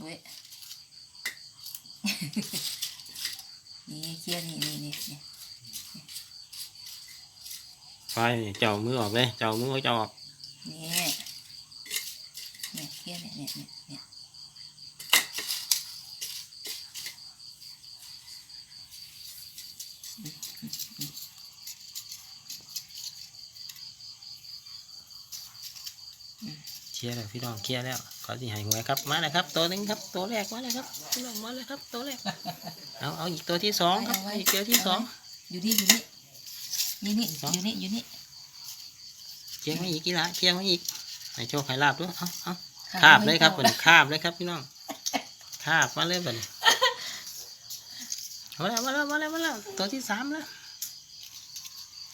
เว้ยนี่เคลียร์นี่นี่นี่นี่ไปเจ้ามือออกเลย เจ้ามือเจ้าออกนี่นี่เคลียร์เนี่ยเนี่ยเนี่ยเนี่ยอืมอืมอืมเคลียร์แล้วพี่น้องเคลียร์แล้ว ขอที่หายหวยครับมาเลยครับ ตัวหนึงครับ ตัวแรกมาเลยครับพี่น้องมาเลยครับ ตัวแรกเอาเอาอีกตัวที่สองครับอีกตัวที่สองอยู่นี่อยู่นี่นี่นี่อยู่นี่อยู่นี่เคลียร์มาอีกกี่ละเคลียร์มาอีกให้โชคให้ลาบด้วยเอาเอาค่ะคาบเลยครับเป็นคาบเลยครับพี่น้องคาบมาเลยเป็นมาแล้วมาแล้วมาแล้วมาแล้วตัวที่สามแล้ว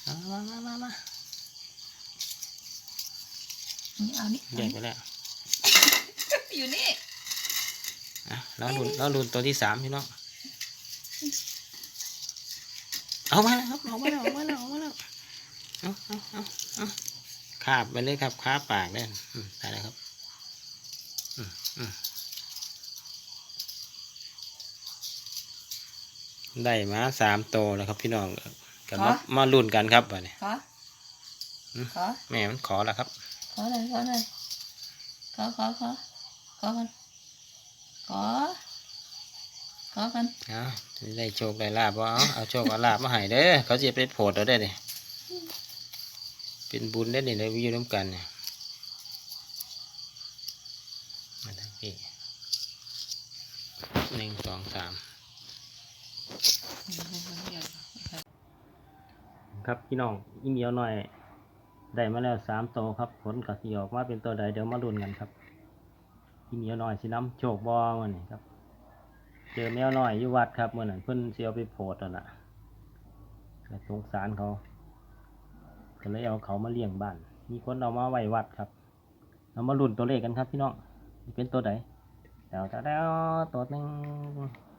เอามามามามานี่เอานี่แยกไปแล้ว อยู่นี่อะเราลุ้นเราลุ้นตัวที่สามพี่น้องเอามาแล้วครับเอามาแล้วเอามาแล้วเอามาแล้วเอาเอาเอาเอาคาบไปเลยครับคาบปากเลยอืมได้แล้วครับอืมอืมได้มาสามโตวแล้วครับพี่น้องกับมามาลุ้นกันครับวันนี้ขออืมขอแม่มันขอแล้วครับ ขอเลยขอเลยขอขอขอ ขอกันขอขอกันเอาสิได้โชคได้ลาบว่าเอาเอาโชคเอาลาบมาให้เด้อเขาจะไปโผดเราได้เนี่ยเป็นบุญได้เนี่ยเลยวิวน้ำกันเนี่ยมาทางพี่หนึ่งสองสามครับพี่น้องอีเมียวหน่อยได้มาแล้วสามโตวครับผลกสิออกมาเป็นตัวใดเดี๋ยวมาลุ้นกันครับ อีเมียวหน่อยสิน้ำโชคบอมันนี่ครับ เจอแมวน้อยอยู่วัดครับเมื่อนั้นเพิ่นเสียวไปโพดแล้วน่ะแต่สงสารเขาก็เลยเอาเขามาเลี้ยงบ้าน มีคนเอามาไว้วัดครับเรามาลุ้นตัวเลขกันครับพี่น้องเป็นตัวไหนเดี๋ยวจะแล้ตัวหนึ่ง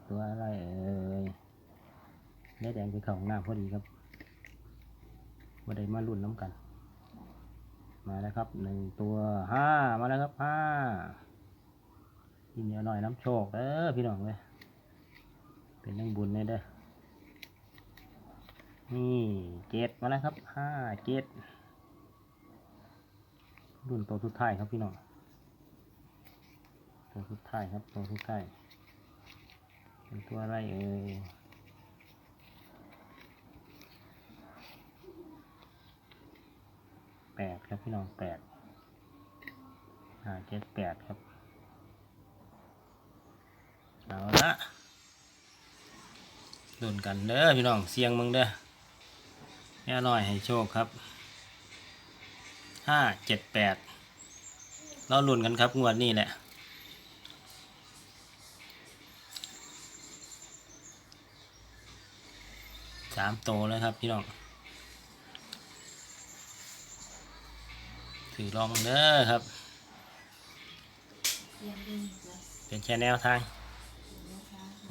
ตัวอะไรเอ่ยแม่แดงไปเข้าห้องน้ำพอดีครับมาได้มาลุ้นน้ำกัน มาแล้วครับหนึ่งตัวห้ามาแล้วครับห้า กินเยอะหน่อยน้ำโชคเด้อพี่น้องเลยเป็นเรื่องบุญเลยเด้อนี่เจ็ดมาแล้วครับห้าเจ็ดรุ่นตัวสุดท้ายครับพี่น้องตัวสุดท้ายครับตัวสุดท้ายเป็นตัวอะไรเอ่ยแปดครับพี่น้องแปดห้าเจ็ดแปดครับ เอาละดุนกันเด้อพี่น้องเสียงมึงเด้อแน่น้อยให้โชคครับห้าเจ็ดแปดเราลุ้นกันครับงวดนี้แหละสามโตแล้วครับพี่น้องถือลองเด้อครับ เป็นแค่แนวทาง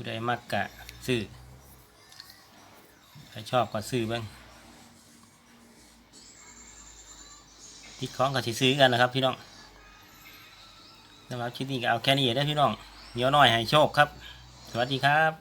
ผู้ใดมักกะซื้อใครชอบก็ซื้อบ้างที่ของก็สิซื้อกันนะครับพี่น้องสำหรับชิ้นนี้ก็เอาแค่นี้ได้พี่น้องเดี๋ยวหน่อยให้โชคครับ สวัสดีครับ